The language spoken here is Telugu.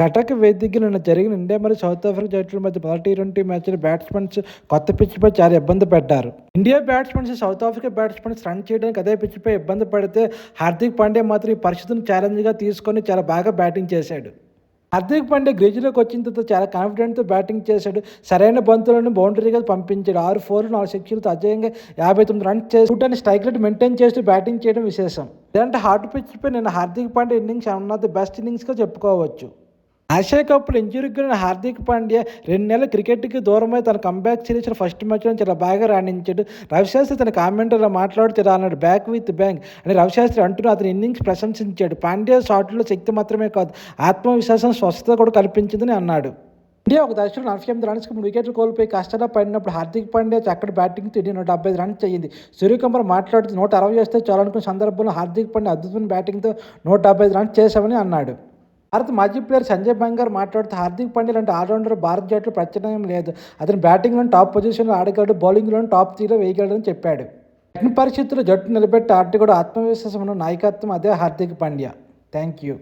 కటక్ వేదికగా నిన్న జరిగిన ఇండియా మరియు సౌత్ ఆఫ్రికా జట్ల మధ్య మొదటి టీ ట్వంటీ మ్యాచ్లో బ్యాట్స్మెన్స్ కొత్త పిచ్చిపై చాలా ఇబ్బంది పడ్డారు India batsmens South Africa batsmens run చేయడానికి అదే పిచ్చిపై ఇబ్బంది పడితే హార్దిక్ పాండే మాత్రం ఈ పరిస్థితిని ఛాలెంజ్గా తీసుకొని చాలా బాగా బ్యాటింగ్ చేశాడు. హార్దిక్ పాండే గ్రీజులోకి వచ్చిన తర్వాత చాలా కాన్ఫిడెంట్తో బ్యాటింగ్ చేశాడు. సరైన బంతులను బౌండరీగా పంపించాడు. ఆరు ఫోర్లు నాలుగు సిక్స్లతో అజయంగా యాభై తొమ్మిది రన్స్ చేసి చూడటాన్ని స్ట్రైక్ రేట్ మెయింటైన్ చేస్తూ బ్యాటింగ్ చేయడం విశేషం. ఇలాంటి హార్డ్ పిచ్పై నేను Hardik Pandey innings one of the best ఇన్నింగ్స్గా చెప్పుకోవచ్చు. ఆసియా కప్లో ఇంజురీకి గురైన హార్దిక్ పాండ్యా రెండు నెలల క్రికెట్కి దూరమై తన కంబ్యాక్ సిరీస్లో ఫస్ట్ మ్యాచ్లో చాలా బాగా రాణించాడు. రవిశాస్త్రి తన కామెంటర్లో మాట్లాడుతూ ఇలా అన్నాడు బ్యాక్ విత్ బ్యాంక్ అని రవిశాస్త్రి అంటూ అతని ఇన్నింగ్స్ ప్రశంసించాడు. పాండ్యా షాట్లో శక్తి మాత్రమే కాదు ఆత్మవిశ్వాసం స్వస్థత కూడా కల్పించిందని అన్నాడు. ఇండియా ఒక దశలో నలభై ఎనిమిది రన్స్కి మూడు వికెట్లు కోల్పోయి కష్టాల్లో పడినప్పుడు హార్దిక్ పాండ్యా చక్కటి బ్యాటింగ్ తిండి నూట డెబ్బై రన్స్ అయ్యింది సూర్యకుమార్ మాట్లాడుతూ నూట అరవై చేస్తే చాలనుకున్న సందర్భంలో హార్దిక్ పాండ్యా అద్భుతమైన బ్యాటింగ్తో నూట డెబ్బై రన్స్ చేశామని అన్నాడు. భారత మాజీ ప్లేయర్ సంజయ్ బంగార్ మాట్లాడుతూ హార్దిక్ పాండ్యా లాంటి ఆల్రౌండర్ భారత జట్టులో ప్రత్యామ్నాయం లేదు. అతను బ్యాటింగ్లో టాప్ పొజిషన్లో ఆడగలడు బౌలింగ్లో టాప్ త్రీలో వేయగలడని చెప్పాడు. కఠిన పరిస్థితుల్లో జట్టు నిలబెట్టి ఆట కూడా ఆత్మవిశ్వాసం ఉన్న నాయకత్వం అదే హార్దిక్ పాండ్యా. Thank you